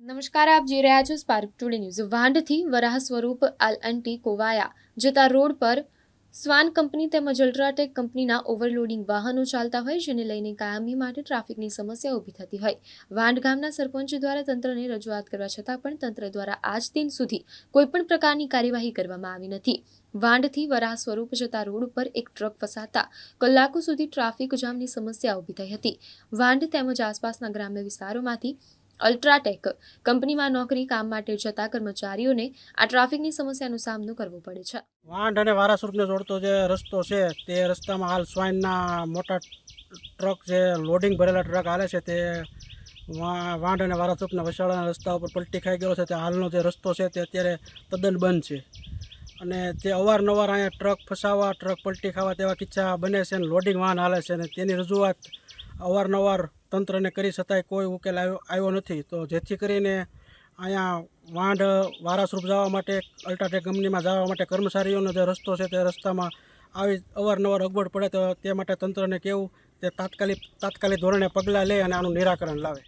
નમસ્કાર, આપ જોઈ રહ્યા છો સ્પાર્ક ટુડે ન્યૂઝ વાંઢથી વરાહ સ્વરૂપ આલ એન્ટી કોવાયા જતા રોડ પર સ્વાન કંપની તેમજ અલ્ટ્રાટેક કંપનીના ઓવરલોડિંગ વાહનો ચાલતા હોય જેને લઈને કાયમી માટે ટ્રાફિકની સમસ્યા ઊભી થતી હોય. વાંઢ ગામના સરપંચ દ્વારા તંત્રને રજૂઆત કરવા છતાં પણ તંત્ર દ્વારા આજ દિન સુધી કોઈપણ પ્રકારની કાર્યવાહી કરવામાં આવી નથી. વાંઢથી વરાહ સ્વરૂપ જતા રોડ ઉપર એક ટ્રક ફસાતા કલાકો સુધી ટ્રાફિક જામની સમસ્યા ઊભી થઈ હતી. વાંઢ તેમજ આસપાસના ગ્રામ્ય વિસ્તારોમાંથી અલ્ટ્રાટેક કંપનીમાં નોકરી કામ માટે જતા કર્મચારીઓને આ ટ્રાફિકની સમસ્યાનો સામનો કરવો પડે છે. વાંઢ અને વારાસુરને જોડતો જે રસ્તો છે, તે રસ્તામાં હાલ સ્વાઇનના મોટા ટ્રક જે લોડિંગ ભરેલા ટ્રક હાલે છે, તે વાંઢ અને વારાસુરના વસાડાના રસ્તા ઉપર પલટી ખાઈ ગયો છે, તે હાલનો જે રસ્તો છે, તે અત્યારે તદ્દન બંધ છે. અને તે અવારનવાર અહીંયા ટ્રક ફસાવા ટ્રક પલટી ખાવા તેવા કિસ્સા બને છે અને લોડિંગ વાહન હાલે છે અને તેની રજૂઆત અવારનવાર તંત્રને કરી છતાંય કોઈ ઉકેલ આવ્યો આવ્યો નથી. તો જેથી કરીને અહીંયા વાંઢ વારાસરૂપ જવા માટે અલ્ટાટેક કંપનીમાં જવા માટે કર્મચારીઓનો જે રસ્તો છે તે રસ્તામાં આવી અવારનવાર અગવડ પડે તો તે માટે તંત્રને કેવું, તે તાત્કાલિક તાત્કાલિક ધોરણે પગલાં લે અને આનું નિરાકરણ લાવે.